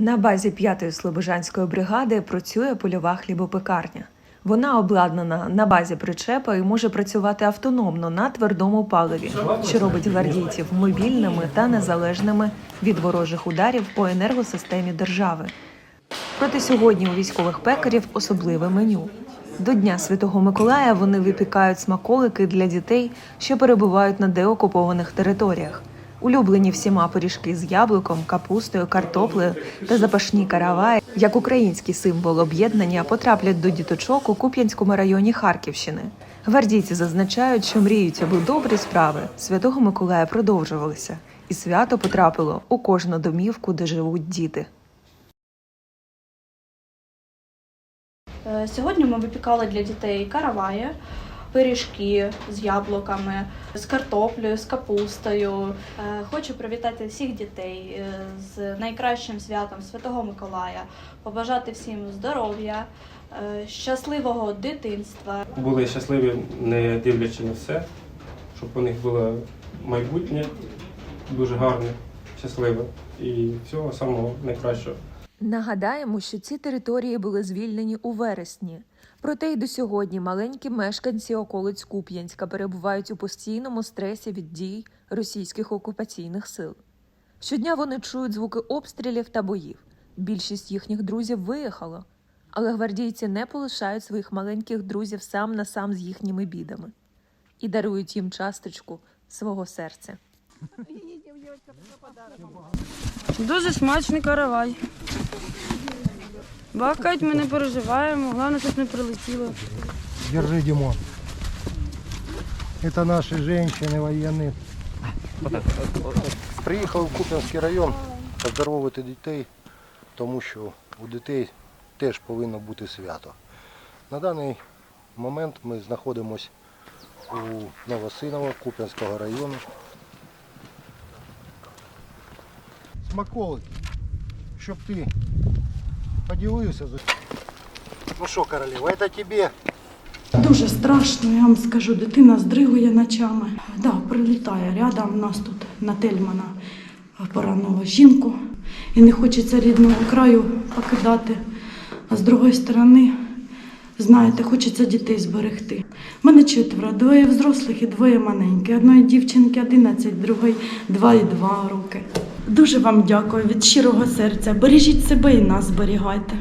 На базі 5-ї Слобожанської бригади працює польова хлібопекарня. Вона обладнана на базі причепа і може працювати автономно на твердому паливі, що робить гвардійців мобільними та незалежними від ворожих ударів по енергосистемі держави. Проте сьогодні у військових пекарів особливе меню. До Дня Святого Миколая вони випікають смаколики для дітей, що перебувають на деокупованих територіях. Улюблені всіма пиріжки з яблуком, капустою, картоплею та запашні караваї, як український символ об'єднання, потраплять до діточок у Куп'янському районі Харківщини. Гвардійці зазначають, що мріють, аби добрі справи Святого Миколая продовжувалися, і свято потрапило у кожну домівку, де живуть діти. Е, Сьогодні ми випікали для дітей караваї, пиріжки з яблуками, з картоплею, з капустою. Е, Хочу привітати всіх дітей е, з найкращим святом Святого Миколая, побажати всім здоров'я, е, щасливого дитинства. були щасливі, не дивлячи на все, щоб у них було майбутнє дуже гарне, щасливе і всього самого найкращого. Нагадаємо, що ці території були звільнені у вересні. Проте й до сьогодні маленькі мешканці околиць Куп'янська перебувають у постійному стресі від дій російських окупаційних сил. Щодня вони чують звуки обстрілів та боїв. Більшість їхніх друзів виїхало, але гвардійці не полишають своїх маленьких друзів сам на сам з їхніми бідами і дарують їм часточку свого серця. Дуже смачний каравай. Бакають ми не переживаємо, головне, щоб не прилетіло. Держи, Димон. Это наши женщины военные. Приїхав в Куп'янський район поздоровити дітей, тому що у дітей теж повинно бути свято. На даний момент ми знаходимося у Новосиново Куп'янського району. Смаколик, щоб ти поділився. Ну що, королева, це тобі. Дуже страшно, я вам скажу, дитина здригує ночами. Да, прилітає рядом. У нас тут на Тельмана поранило жінку. І не хочеться рідного краю покидати. А з другої сторони, знаєте, хочеться дітей зберегти. У мене четверо, двоє взрослих і двоє маленьких. Одної дівчинки 11, другої 2 і 2 роки. Дуже вам дякую від щирого серця. Бережіть себе і нас зберігайте.